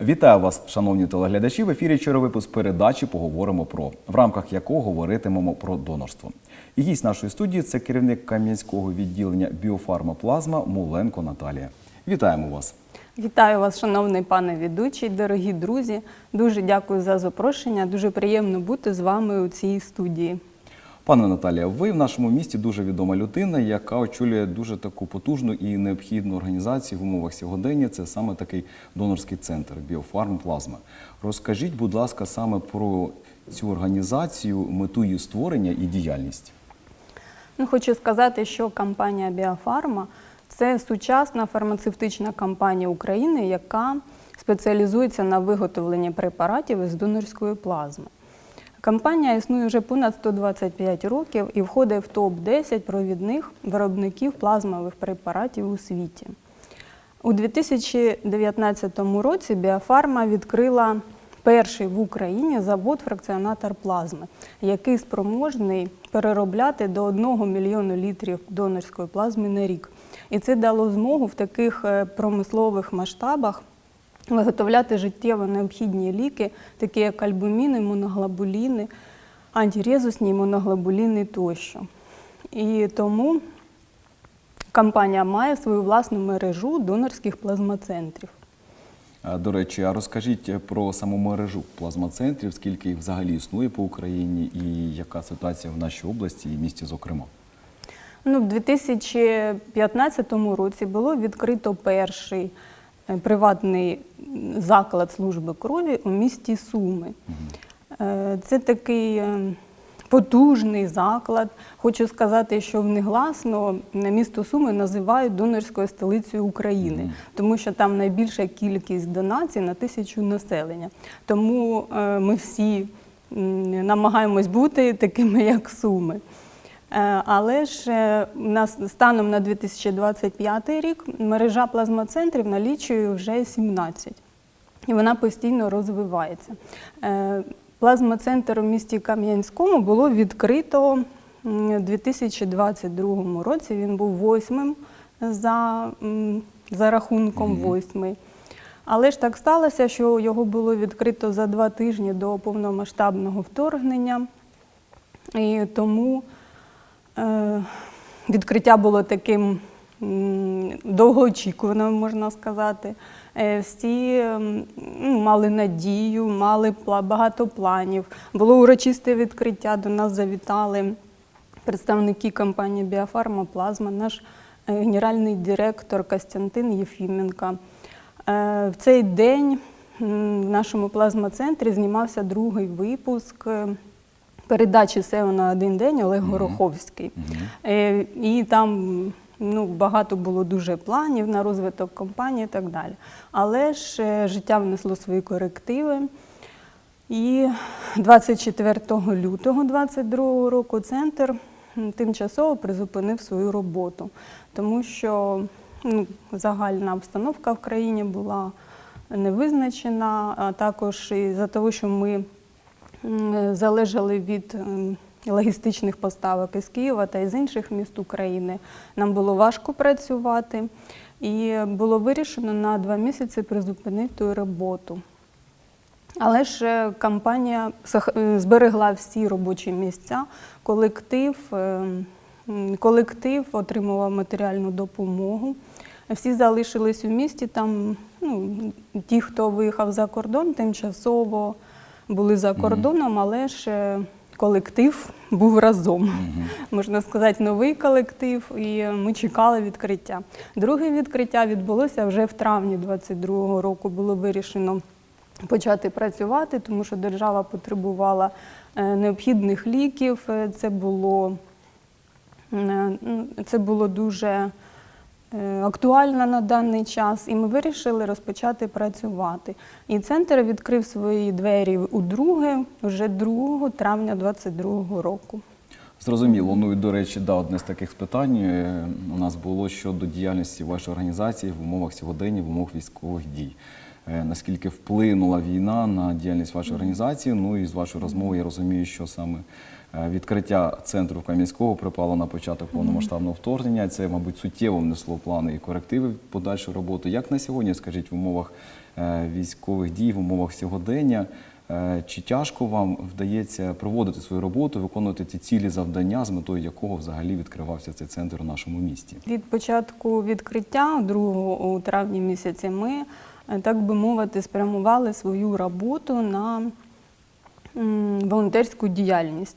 Вітаю вас, шановні телеглядачі. В ефірі випуск передачі Поговоримо про в рамках якого говоритимемо про донорство. І гість нашої студії це керівник Кам'янського відділення біофармаплазма Муленко Наталія. Вітаємо вас. Вітаю вас, шановний пане ведучий, дорогі друзі. Дуже дякую за запрошення. Дуже приємно бути з вами у цій студії. Пане Наталія, ви в нашому місті дуже відома людина, яка очолює дуже таку потужну і необхідну організацію в умовах сьогодення. Це саме такий донорський центр Біофарм Плазма. Розкажіть, будь ласка, саме про цю організацію, мету її створення і діяльність. Ну, хочу сказати, що компанія Біофарма це сучасна фармацевтична компанія України, яка спеціалізується на виготовленні препаратів із донорської плазми. Компанія існує вже понад 125 років і входить в топ-10 провідних виробників плазмових препаратів у світі. У 2019 році Біофарма відкрила перший в Україні завод-фракціонатор плазми, який спроможний переробляти до 1 мільйону літрів донорської плазми на рік. І це дало змогу в таких е, промислових масштабах виготовляти життєво необхідні ліки, такі як альбуміни, моноглобуліни, антирезусні моноглобуліни тощо. І тому компанія має свою власну мережу донорських плазмоцентрів. До речі, а розкажіть про саму мережу плазмоцентрів, скільки їх взагалі існує по Україні, і яка ситуація в нашій області і місті, зокрема. Ну, в 2015 році було відкрито перший е, приватний заклад служби крові у місті Суми. Е, Це такий е, потужний заклад. Хочу сказати, що негласно на місто Суми називають донорською столицею України, тому що там найбільша кількість донацій на тисячу населення. Тому е, ми всі намагаємось бути такими, як Суми. Е, Але ж е, станом на 2025 рік мережа плазмоцентрів налічує вже 17. І вона постійно розвивається. Е, Плазмоцентр у місті Кам'янському було відкрито у 2022 році. Він був восьмим за, за рахунком восьмий. Але ж так сталося, що його було відкрито за два тижні до повномасштабного вторгнення. І тому відкриття було таким довгоочікуваним, можна сказати. Е, Всі ну, мали надію, мали багато планів. Було урочисте відкриття, до нас завітали представники компанії Біофарма Плазма, наш е, генеральний директор Костянтин Єфіменко. Е, В цей день в нашому плазмоцентрі знімався другий випуск е, передачі «СЕО на один день Олег Гороховський. Е, І там ну, багато було дуже планів на розвиток компанії і так далі. Але ж е, життя внесло свої корективи. І 24 лютого 2022 року центр тимчасово призупинив свою роботу, тому що ну, загальна обстановка в країні була невизначена, а також і за того, що ми залежали від ем, логістичних поставок із Києва та із інших міст України. Нам було важко працювати, і було вирішено на два місяці призупинити роботу. Але ж е, компанія е, зберегла всі робочі місця, колектив, е, колектив отримував матеріальну допомогу. Всі залишились у місті. Там ну, ті, хто виїхав за кордон, тимчасово були за кордоном, але ж е, колектив був разом. Можна сказати, новий колектив, і е, ми чекали відкриття. Друге відкриття відбулося вже в травні 22-го року. Було вирішено почати працювати, тому що держава потребувала е, необхідних ліків. Це було, це було дуже е, актуально на даний час, і ми вирішили розпочати працювати. І центр відкрив свої двері у друге, вже 2 травня 2022 року. Зрозуміло. Ну і до речі, да, одне з таких питань е, у нас було щодо діяльності вашої організації в умовах сьогодення, в умовах військових дій. Е, наскільки вплинула війна на діяльність вашої організації. Ну і з вашої розмови я розумію, що саме е, відкриття центру Кам'янського припало на початок повномасштабного вторгнення. Це, мабуть, суттєво внесло плани і корективи в подальшу роботу. Як на сьогодні, скажіть, в умовах е, військових дій, в умовах сьогодення? Чи тяжко вам вдається проводити свою роботу, виконувати ті цілі завдання, з метою якого взагалі відкривався цей центр у нашому місті? Від початку відкриття 2 у травні місяці ми, так би мовити, спрямували свою роботу на волонтерську діяльність.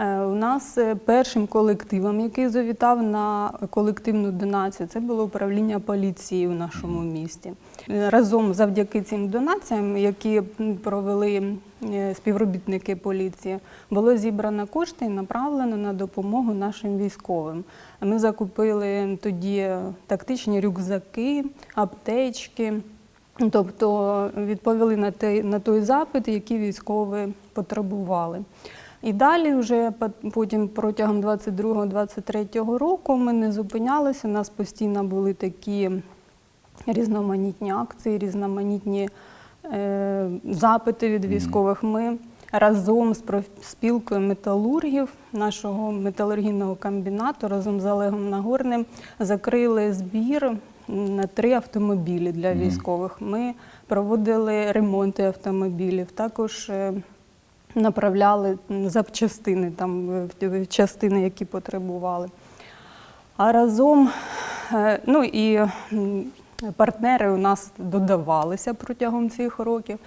Е, У нас е, першим колективом, який завітав на колективну донацію, це було управління поліції в нашому місті. Е, Разом завдяки цим донаціям, які провели е, співробітники поліції, було зібрано кошти і направлено на допомогу нашим військовим. Ми закупили тоді тактичні рюкзаки, аптечки. Тобто відповіли на той, на той запит, який військові потребували. І далі, вже потім протягом 22-23 року ми не зупинялися. У нас постійно були такі різноманітні акції, різноманітні е, запити від військових. Ми разом з профспілкою металургів нашого металургійного комбінату разом з Олегом Нагорним закрили збір на три автомобілі для військових. Ми проводили ремонти автомобілів, також е, направляли запчастини там е, частини, які потребували. А разом, е, ну і партнери у нас додавалися протягом цих років.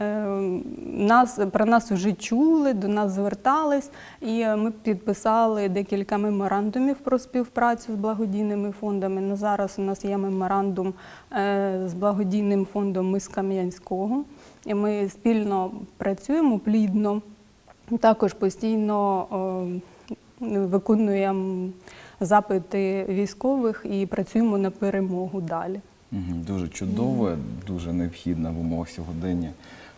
Е, Нас, про нас вже чули, до нас звертались, і е, ми підписали декілька меморандумів про співпрацю з благодійними фондами. На зараз у нас є меморандум е, з благодійним фондом Ми з Кам'янського. І ми спільно працюємо плідно. Також постійно е, виконуємо запити військових і працюємо на перемогу далі. Дуже чудово, дуже необхідна в умовах сьогодення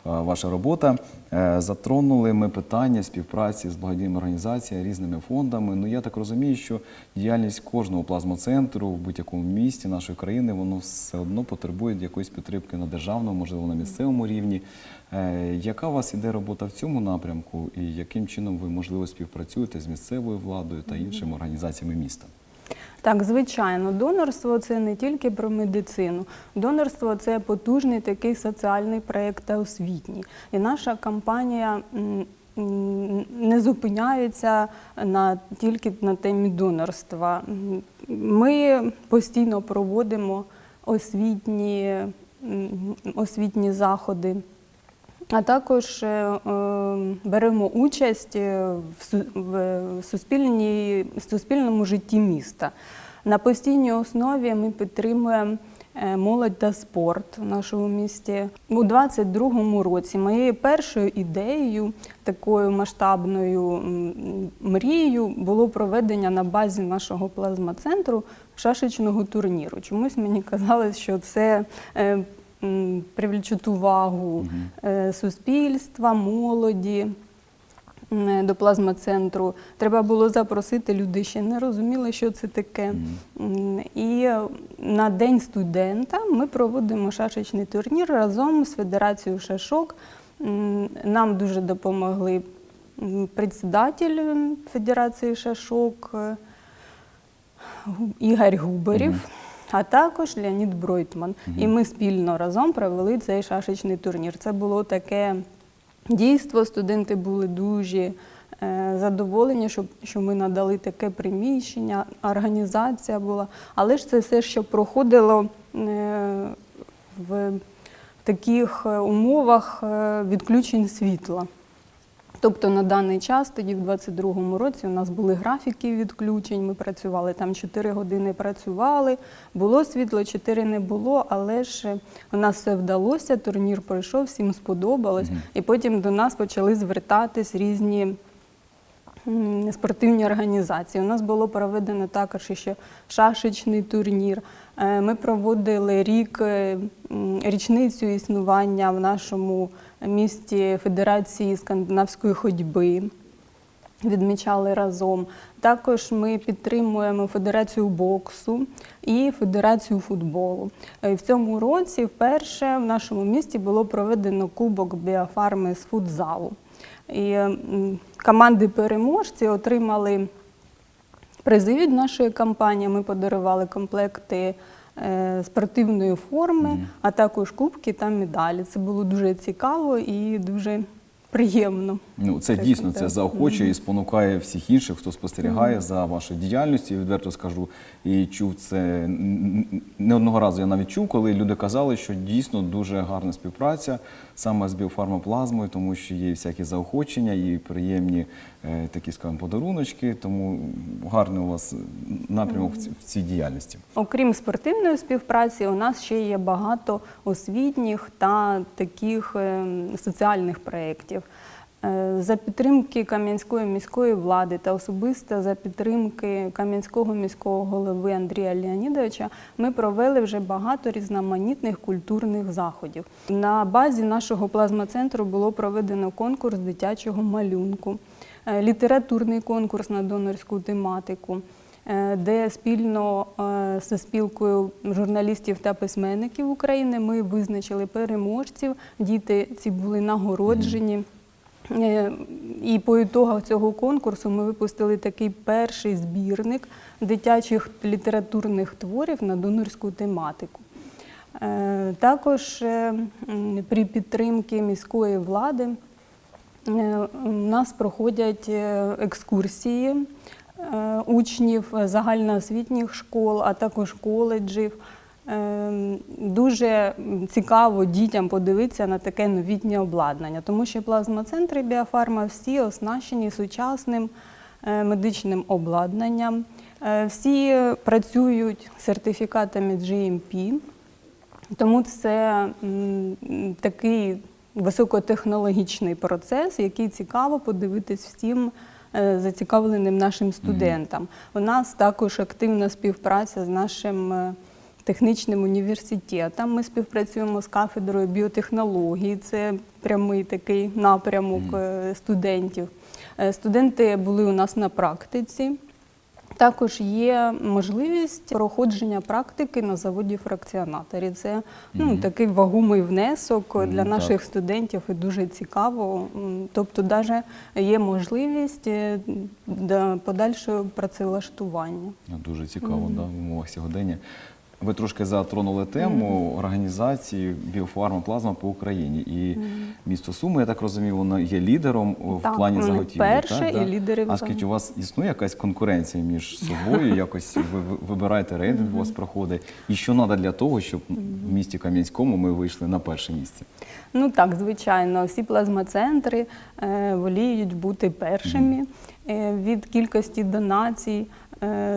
ваша робота. Е, Затронули ми питання співпраці з благодійними організаціями, різними фондами. Ну я так розумію, що діяльність кожного плазмоцентру в будь-якому місті нашої країни воно все одно потребує якоїсь підтримки на державному, можливо, на місцевому рівні. Е, Яка у вас іде робота в цьому напрямку, і яким чином ви можливо співпрацюєте з місцевою владою та іншими організаціями міста? Так, звичайно, донорство це не тільки про медицину. Донорство це потужний такий соціальний проєкт та освітній. І наша м, не зупиняється на тільки на темі донорства. Ми постійно проводимо освітні, освітні заходи. А також е, е, беремо участь е, в суспільному житті міста. На постійній основі ми підтримуємо молодь та спорт в нашому місті. У 22-му році моєю першою ідеєю, такою масштабною мрією, було проведення на базі нашого плазмоцентру шашечного турніру. Чомусь мені казалось, що це м, увагу е, суспільства, молоді до плазмоцентру. Треба було запросити люди, ще не розуміли, що це таке. М, І на День студента ми проводимо шашечний турнір разом з Федерацією шашок. Нам дуже допомогли председатель Федерації шашок. е, Ігор Губарів, а також Леонід Бройтман. І ми спільно разом провели цей шашечний турнір. Це було таке дійство. Студенти були дуже е, задоволені, що, що ми надали таке приміщення, організація була. Але ж це все, що проходило е, в таких е, умовах відключень світла. Тобто на даний час, тоді в 22-му році, у нас були графіки відключень. Ми працювали там 4 години працювали, було світло, 4 не було, але ж е, у нас все вдалося, турнір пройшов, всім сподобалось. І потім до нас почали звертатись різні спортивні організації. У нас було проведено також ще шашечний турнір. Е, Ми проводили рік е, річницю існування в нашому місті Федерації скандинавської ходьби. відмічали разом. Також ми підтримуємо Федерацію боксу і Федерацію футболу. Е, В цьому році вперше в нашому місті було проведено Кубок біофарми з футзалу. І команди переможці отримали призи від нашої компанії. Ми подарували комплекти спортивної форми, а також кубки та медалі. Це було дуже цікаво і дуже приємно. Ну, це Так, дійсно це так. заохочує і спонукає всіх інших, хто спостерігає за вашою діяльністю. Відверто скажу, і чув це не одного разу. Я навіть чув, коли люди казали, що дійсно дуже гарна співпраця саме з біофармоплазмою, тому що є всякі заохочення і приємні е, такі, скажімо, подаруночки. Тому гарний у вас напрямок в ці- в цій діяльності. Окрім спортивної співпраці, у нас ще є багато освітніх та таких е, соціальних проєктів. Е, За підтримки Кам'янської міської влади та особисто за підтримки Кам'янського міського голови Андрія Леонідовича ми провели вже багато різноманітних культурних заходів. На базі нашого плазмоцентру було проведено конкурс дитячого малюнку, е, літературний конкурс на донорську тематику е, де спільно зі спілкою журналістів та письменників України ми визначили переможців. Діти ці були нагороджені. Е, І по ітогах цього конкурсу ми випустили такий перший збірник дитячих літературних творів на донорську тематику. Е, Також е, при підтримці міської влади У нас проходять екскурсії учнів загальноосвітніх школ, а також коледжів. Е, Дуже цікаво дітям подивитися на таке новітнє обладнання, тому що плазмоцентри біофарма всі оснащені сучасним е, медичним обладнанням, Е, всі працюють сертифікатами GMP. Тому це такий високотехнологічний процес, який цікаво подивитись всім е, зацікавленим нашим студентам. У нас також активна співпраця з нашим технічним університетом. Ми співпрацюємо з кафедрою біотехнології. Це прямий такий напрямок е, студентів. Е, Студенти були у нас на практиці. Також є можливість проходження практики на заводі фракціонаторі. Це ну, такий вагомий внесок для наших студентів і дуже цікаво. Тобто, навіть є можливість е, подальшого працевлаштування. Ну, Дуже цікаво, да, в умовах сьогодення. Ви трошки затронули тему організації біофарма плазма по Україні. І місто Суми, я так розумію, воно є лідером в Так, плані вони заготівлі. перше так, і да? лідери А скажіть, у вас існує якась конкуренція між собою? Якось ви ви- вибираєте рейтинг, у вас проходить. І що треба для того, щоб в місті Кам'янському ми вийшли на перше місце? Ну так, звичайно, всі плазмоцентри е, воліють бути першими. Е, від кількості донацій е,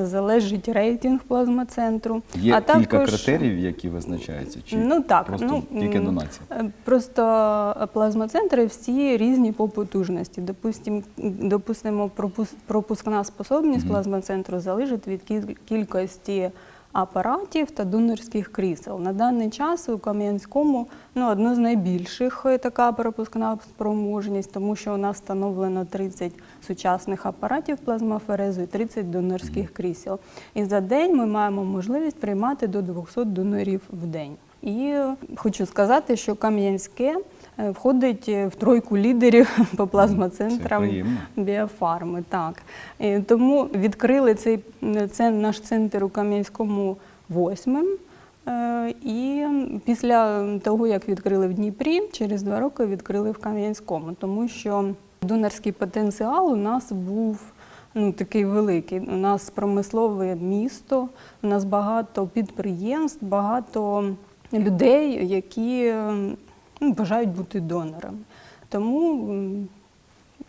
залежить рейтинг плазмоцентру. Є а кілька також, критеріїв, які визначаються? Чи Ну так, просто ну, тільки донація? Е, Просто плазмоцентри всі різні по потужності. Допустим, допустимо, пропус- пропускна способність плазмоцентру залежить від кіль- кількості апаратів та донорських крісел. На даний час у Кам'янському ну, одно з найбільших е, така пропускна спроможність, тому що у нас встановлено 30 сучасних апаратів плазмоферезу і 30 донорських крісел. І за день ми маємо можливість приймати до 200 донорів в день. І хочу сказати, що Кам'янське входить е, в тройку лідерів по плазмоцентрам Це біофарми. Так. І тому відкрили цей це наш центр у Кам'янському восьмим. Е, І після того, як відкрили в Дніпрі, через два роки відкрили в Кам'янському, тому що донорський потенціал у нас був ну, такий великий. У нас промислове місто, у нас багато підприємств, багато людей, які бажають бути донорами. Тому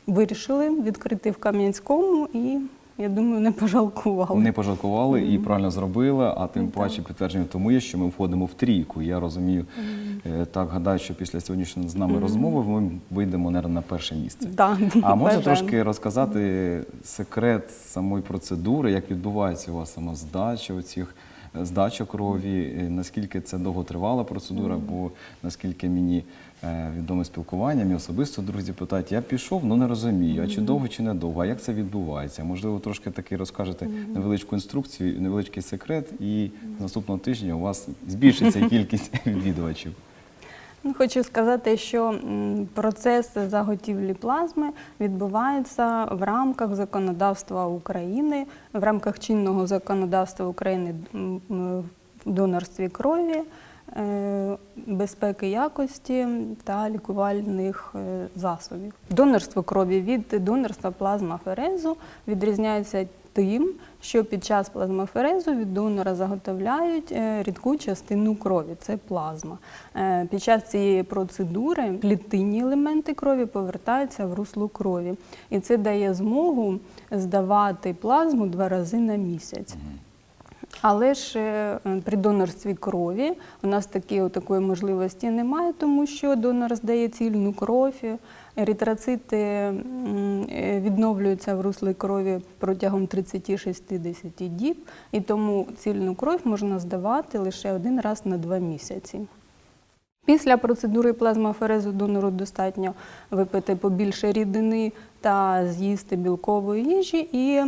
вирішили відкрити в Кам'янському і, я думаю, не пожалкували. Не пожалкували і правильно зробили, а тим паче підтвердження тому є, що ми входимо в трійку. Я розумію, е, так гадаю, що після сьогоднішньої з нами розмови ми вийдемо наверно, на перше місце. Да, А бажаємо. трошки розказати секрет самої процедури, як відбувається у вас сама здача оцих здача крові, наскільки це довготривала процедура, бо наскільки мені е, відоме спілкування, мені особисто друзі питають, я пішов, але не розумію, а чи довго, чи не довго, а як це відбувається? Можливо, трошки таки розкажете невеличку інструкцію, невеличкий секрет, і наступного тижня у вас збільшиться кількість відвідувачів. Хочу сказати, що процес заготівлі плазми відбувається в рамках законодавства України, в рамках чинного законодавства України в донорстві крові, е, безпеки якості та лікувальних е, засобів. Донорство крові від донорства плазмаферезу відрізняється тим, що під час плазмоферезу від донора заготовляють е, рідку частину крові це плазма. Е, Під час цієї процедури клітинні елементи крові повертаються в русло крові, і це дає змогу здавати плазму два рази на місяць. Але ж е, при донорстві крові у нас такі, такої можливості немає, тому що донор здає цільну кров. Еритроцити е, відновлюються в руслі крові протягом 30-60 діб, і тому цільну кров можна здавати лише один раз на два місяці. Після процедури плазмаферезу донору достатньо випити побільше рідини та з'їсти білкової їжі, і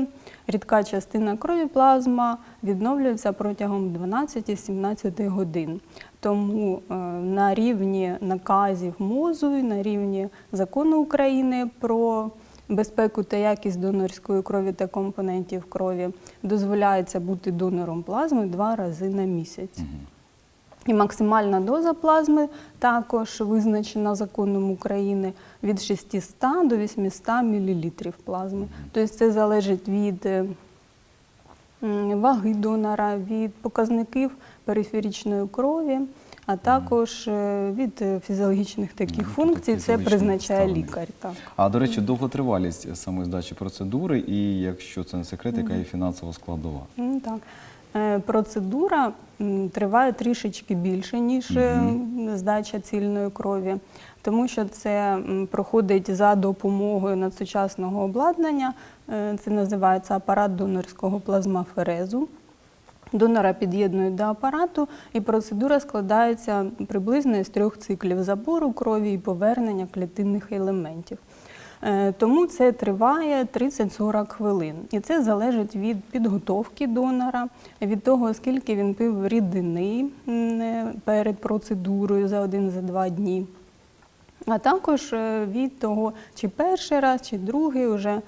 рідка частина крові плазма відновлюється протягом 12-17 годин. Тому е, на рівні наказів МОЗу і на рівні закону України про безпеку та якість донорської крові та компонентів крові дозволяється бути донором плазми два рази на місяць. І максимальна доза плазми також визначена законом України від 600 до 800 мл плазми. Тобто це залежить від е, ваги донора, від показників периферичної крові, а також е, від е, фізіологічних таких тобто функцій. Це призначає лікар. Так. А до речі, довготривалість самої здачі процедури, і якщо це не секрет, яка є фінансова складова? Так. Е, Процедура триває трішечки більше, ніж е, здача цільної крові, тому що це проходить за допомогою надсучасного обладнання. Е, Це називається апарат донорського плазмаферезу. Донора під'єднують до апарату, і процедура складається приблизно із трьох циклів забору крові і повернення клітинних елементів. Е, Тому це триває 30-40 хвилин. І це залежить від підготовки донора, від того, скільки він пив рідини е, перед процедурою за один-два дні. А також е, від того, чи перший раз, чи другий вже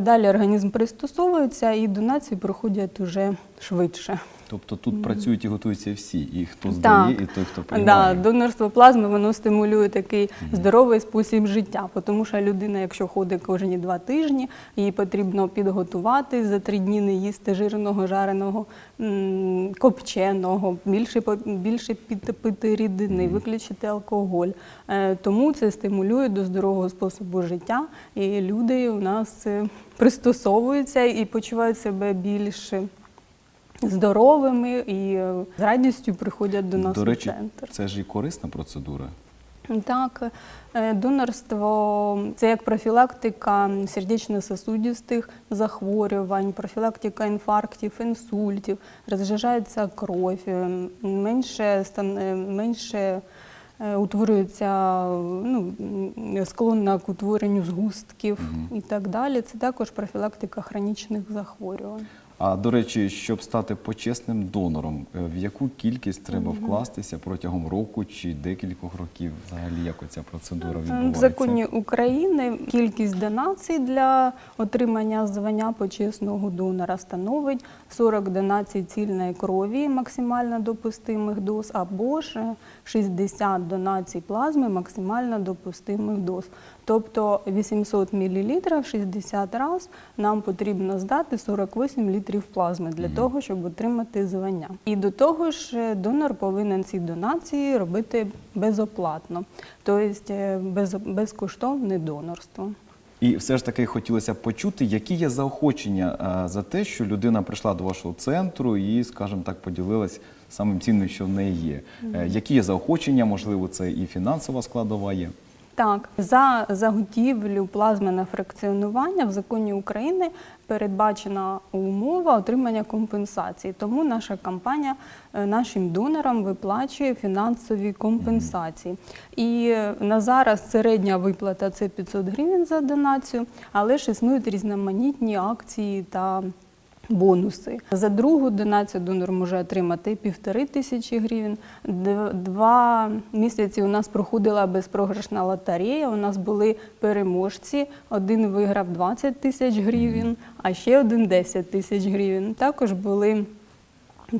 далі організм пристосовується і донації проходять уже швидше. Тобто тут працюють і готуються всі, і хто здає, і той, хто Да, приймає. донорство плазми воно стимулює такий здоровий спосіб життя, тому що людина, якщо ходить кожні два тижні, їй потрібно підготувати за три дні не їсти жирного, жареного, копченого, більше більше піти пити рідини, виключити алкоголь. Е, Тому це стимулює до здорового способу життя, і люди у нас е, пристосовуються і почувають себе більш здоровими і е, з радістю приходять до нас До речі, у центр. це ж і корисна процедура. Так, е, донорство це як профілактика сердечно-сосудистих захворювань, профілактика інфарктів, інсультів, розжижається кров, е, менше, менше утворюється ну, склонна к утворенню згустків і так далі. Це також профілактика хронічних захворювань. А до речі, щоб стати почесним донором, е, в яку кількість треба вкластися протягом року чи декількох років? Взагалі, як оця процедура В законі України кількість донацій для отримання звання почесного донора становить 40 донацій цільної крові максимально допустимих доз, або ж 60 донацій плазми максимально допустимих доз. Тобто 800 мл 60 разів нам потрібно здати 48 літрів плазми для того, щоб отримати звання. І до того ж, е, донор повинен ці донації робити безоплатно, тобто е, без, безкоштовне донорство. І все ж таки хотілося б почути, які є заохочення е, за те, що людина прийшла до вашого центру і, скажімо так, поділилась самим цінним, що в неї є. Які є заохочення, можливо, це і фінансова складова є. Так, за заготівлю плазми на фракціонування в законі України передбачена умова отримання компенсації. Тому наша компанія е, нашим донорам виплачує фінансові компенсації. І е, на зараз середня виплата це 500 гривень за донацію, але ж існують різноманітні акції та бонуси. За другу донацію донор може отримати півтори тисячі гривень. Два місяці у нас проходила безпрограшна лотерея. У нас були переможці. Один виграв 20 тисяч гривень, а ще один 10 тисяч гривень. Також були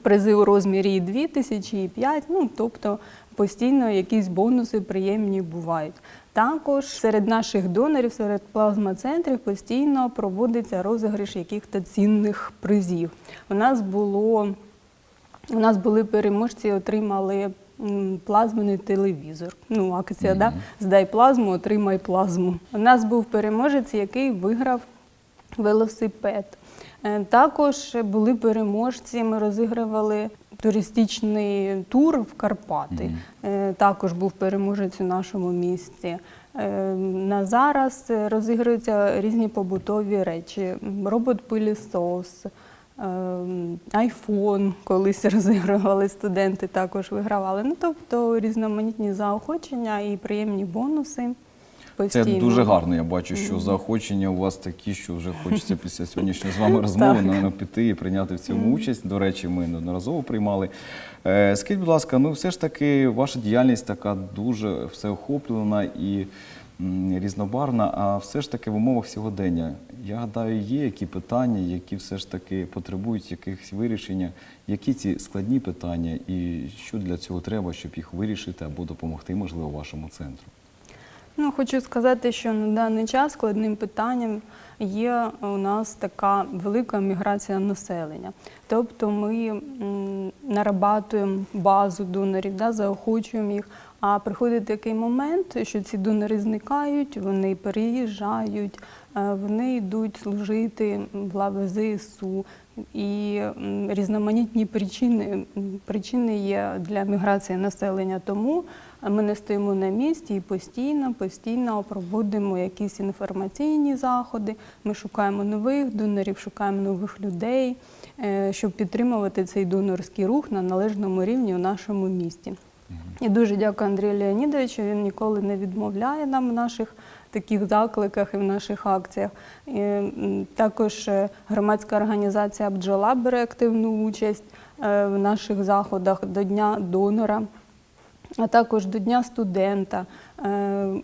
призи у розмірі і 2 тисячі, і 5, ну тобто постійно якісь бонуси приємні бувають. Також серед наших донорів, серед плазмоцентрів постійно проводиться розіграш яких-то цінних призів. У нас було у нас були переможці, отримали плазмений телевізор. Ну, акція, да? здай плазму, отримай плазму. У нас був переможець, який виграв велосипед. Е, Також були переможці. Ми розігрували туристичний тур в Карпати. Е, Також був переможець у нашому місті. Е, На зараз розігруються різні побутові речі: робот-пилісос, ем, айфон, колись розігрували студенти, також вигравали. Ну тобто різноманітні заохочення і приємні бонуси. Це дуже гарно. Я бачу, що заохочення у вас такі, що вже хочеться після сьогоднішньої з вами розмови наверно, піти і прийняти в цьому участь. До речі, ми неодноразово приймали. Е, Скажіть, будь ласка, ну все ж таки ваша діяльність така дуже всеохоплена і різнобарна, а все ж таки в умовах сьогодення. Я гадаю, є які питання, які все ж таки потребують якихось вирішення. Які ці складні питання, і що для цього треба, щоб їх вирішити або допомогти, можливо, вашому центру? Ну, хочу сказати, що на даний час складним питанням є у нас така велика міграція населення. Тобто ми нарабатуємо базу донорів, да, заохочуємо їх. А приходить такий момент, що ці донори зникають, вони переїжджають, е, вони йдуть служити в лави ЗСУ. І різноманітні причини, причини є для міграції населення. Тому ми не стоїмо на місці і постійно, постійно проводимо якісь інформаційні заходи. Ми шукаємо нових донорів, шукаємо нових людей, е, щоб підтримувати цей донорський рух на належному рівні у нашому місті. І дуже дякую Андрію Леонідовичу. Він ніколи не відмовляє нам в наших таких закликах і в наших акціях. І, також е, громадська організація Бджола бере активну участь е, в наших заходах до Дня донора, а також до Дня студента. Е,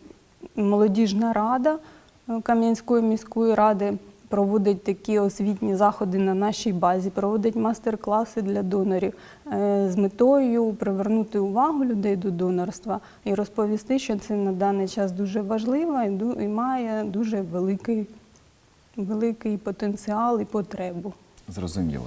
Молодіжна рада е, Кам'янської міської ради проводить такі освітні заходи на нашій базі, проводить мастер-класи для донорів е, з метою привернути увагу людей до донорства і розповісти, що це на даний час дуже важливо і має дуже великий, великий потенціал і потребу. Зрозуміло.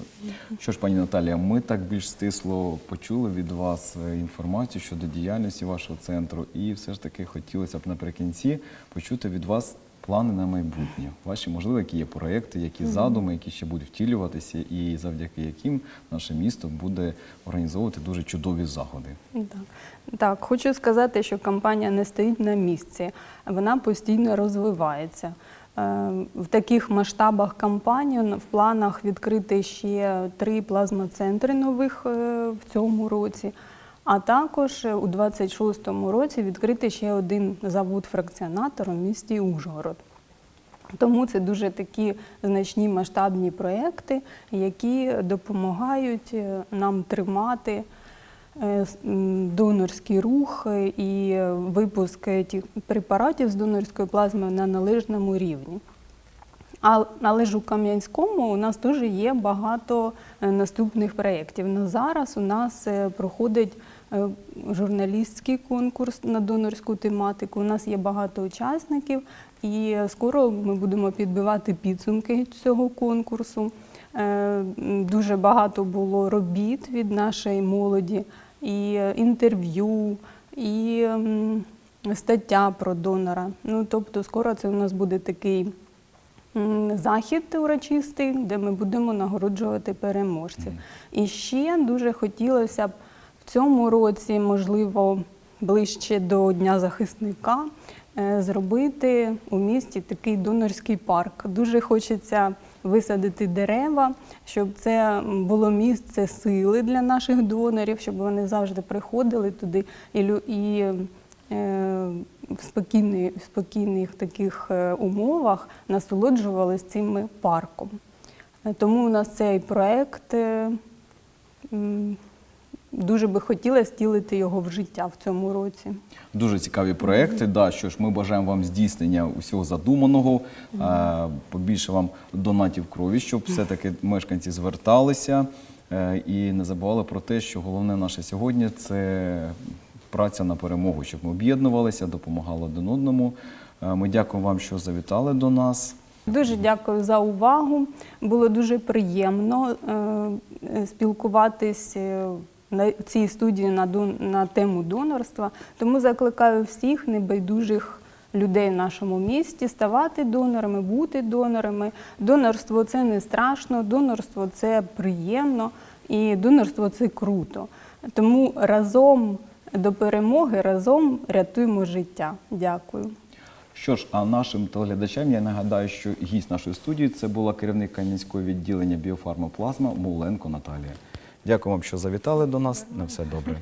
Що ж, пані Наталія, ми так більш стисло почули від вас е, інформацію щодо діяльності вашого центру, і все ж таки хотілося б наприкінці почути від вас плани на майбутнє. Ваші, можливо, які є проекти, які задуми, які ще будуть втілюватися, і завдяки яким наше місто буде організовувати дуже чудові заходи. Так. так, хочу сказати, що компанія не стоїть на місці, вона постійно розвивається. Е, В таких масштабах кампанії в планах відкрити ще три плазмоцентри нових е, в цьому році. А також у 26-му році відкрити ще один завод-фракціонатор у місті Ужгород. Тому це дуже такі значні масштабні проекти, які допомагають е, нам тримати донорський рух е, і е, випуск е, тих препаратів з донорської плазми на належному рівні. Але ж у Кам'янському у нас теж є багато е, наступних проєктів. На зараз у нас е, проходить е, журналістський конкурс на донорську тематику. У нас є багато учасників, і е, скоро ми будемо підбивати підсумки цього конкурсу. Е, Дуже багато було робіт від нашої молоді, і е, інтерв'ю, і стаття про донора. Ну тобто, скоро це у нас буде такий захід урочистий, де ми будемо нагороджувати переможців. І ще дуже хотілося б в цьому році, можливо, ближче до Дня захисника, е, зробити у місті такий донорський парк. Дуже хочеться висадити дерева, щоб це було місце сили для наших донорів, щоб вони завжди приходили туди і, і е, в спокійних, спокійних таких е, умовах насолоджувалися цим парком. Е, Тому у нас цей проект м, дуже би хотілося втілити його в життя в цьому році. Дуже цікаві проекти. Да, що ж, ми бажаємо вам здійснення усього задуманого, е, побільше вам донатів крові, щоб все-таки мешканці зверталися е, і не забували про те, що головне наше сьогодні це праця на перемогу, щоб ми об'єднувалися, допомагали один одному. Е, Ми дякуємо вам, що завітали до нас. Дуже дякую за увагу. Було дуже приємно е, спілкуватись е, на цій студії на, на тему донорства. Тому закликаю всіх небайдужих людей в нашому місті ставати донорами, бути донорами. Донорство це не страшно, донорство це приємно і донорство це круто. Тому разом до перемоги, разом рятуємо життя. Дякую. Що ж, а нашим телеглядачам я нагадаю, що гість нашої студії це була керівник Кам'янського відділення біофармоплазма Муленко Наталія. Дякую вам, що завітали до нас. На все добре.